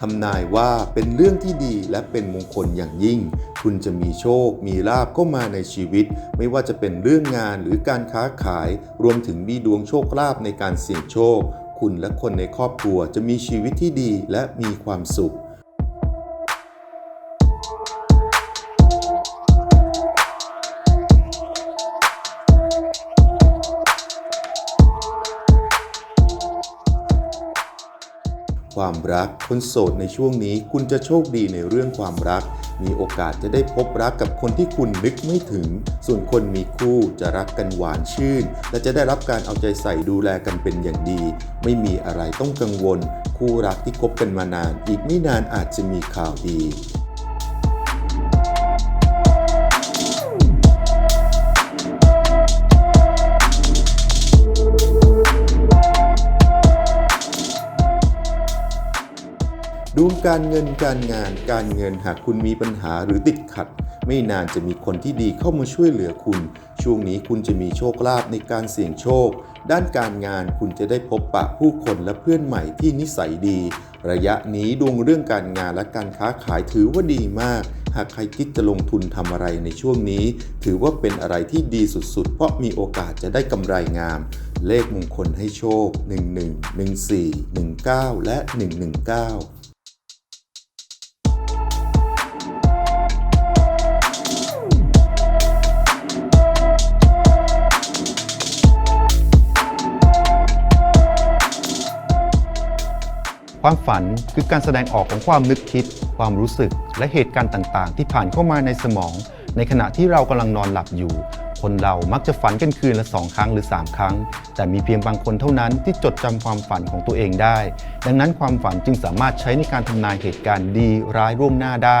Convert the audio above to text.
ทำนายว่าเป็นเรื่องที่ดีและเป็นมงคลอย่างยิ่ง คุณจะมีโชค มีลาบเข้ามาในชีวิต ไม่ว่าจะเป็นเรื่องงานหรือการค้าขาย รวมถึงมีดวงโชคลาภในการเสี่ยงโชค คุณและคนในครอบครัวจะมีชีวิตที่ดีและมีความสุข ความรัก คนโสดในช่วงนี้คุณจะโชคดีในเรื่องความรัก มีโอกาสจะได้พบรักกับคนที่คุณนึกไม่ถึง ส่วนคนมีคู่จะรักกันหวานชื่น และจะได้รับการเอาใจใส่ดูแลกันเป็นอย่างดี ไม่มีอะไรต้องกังวล คู่รักที่คบกันมานาน อีกไม่นานอาจจะมีข่าวดี ดวงการเงินการงานการเงินหากคุณมีปัญหาหรือติดขัด ไม่นานจะมีคนที่ดีเข้ามาช่วยเหลือคุณ ช่วงนี้คุณจะมีโชคลาภในการเสี่ยงโชค ด้านการงานคุณจะได้พบปะผู้คนและเพื่อนใหม่ที่นิสัยดี ระยะนี้ดวงเรื่องการงานและการค้าขายถือว่าดีมาก หากใครคิดจะลงทุนทำอะไรในช่วงนี้ ถือว่าเป็นอะไรที่ดีสุดๆ เพราะมีโอกาสจะได้กำไรงาม เลขมงคลให้โชค 11 14 19 และ 119 ความฝันคือการแสดงออกของความนึกคิด ความรู้สึก และเหตุการณ์ต่างๆ ที่ผ่านเข้ามาในสมอง ในขณะที่เรากำลังนอนหลับอยู่ คนเรามักจะฝันกันคืนละสองครั้งหรือ 3 ครั้ง แต่มีเพียงบางคนเท่านั้นที่จดจำความฝันของตัวเองได้ ดังนั้นความฝันจึงสามารถใช้ในการทำนายเหตุการณ์ดีร้ายร่วงหน้าได้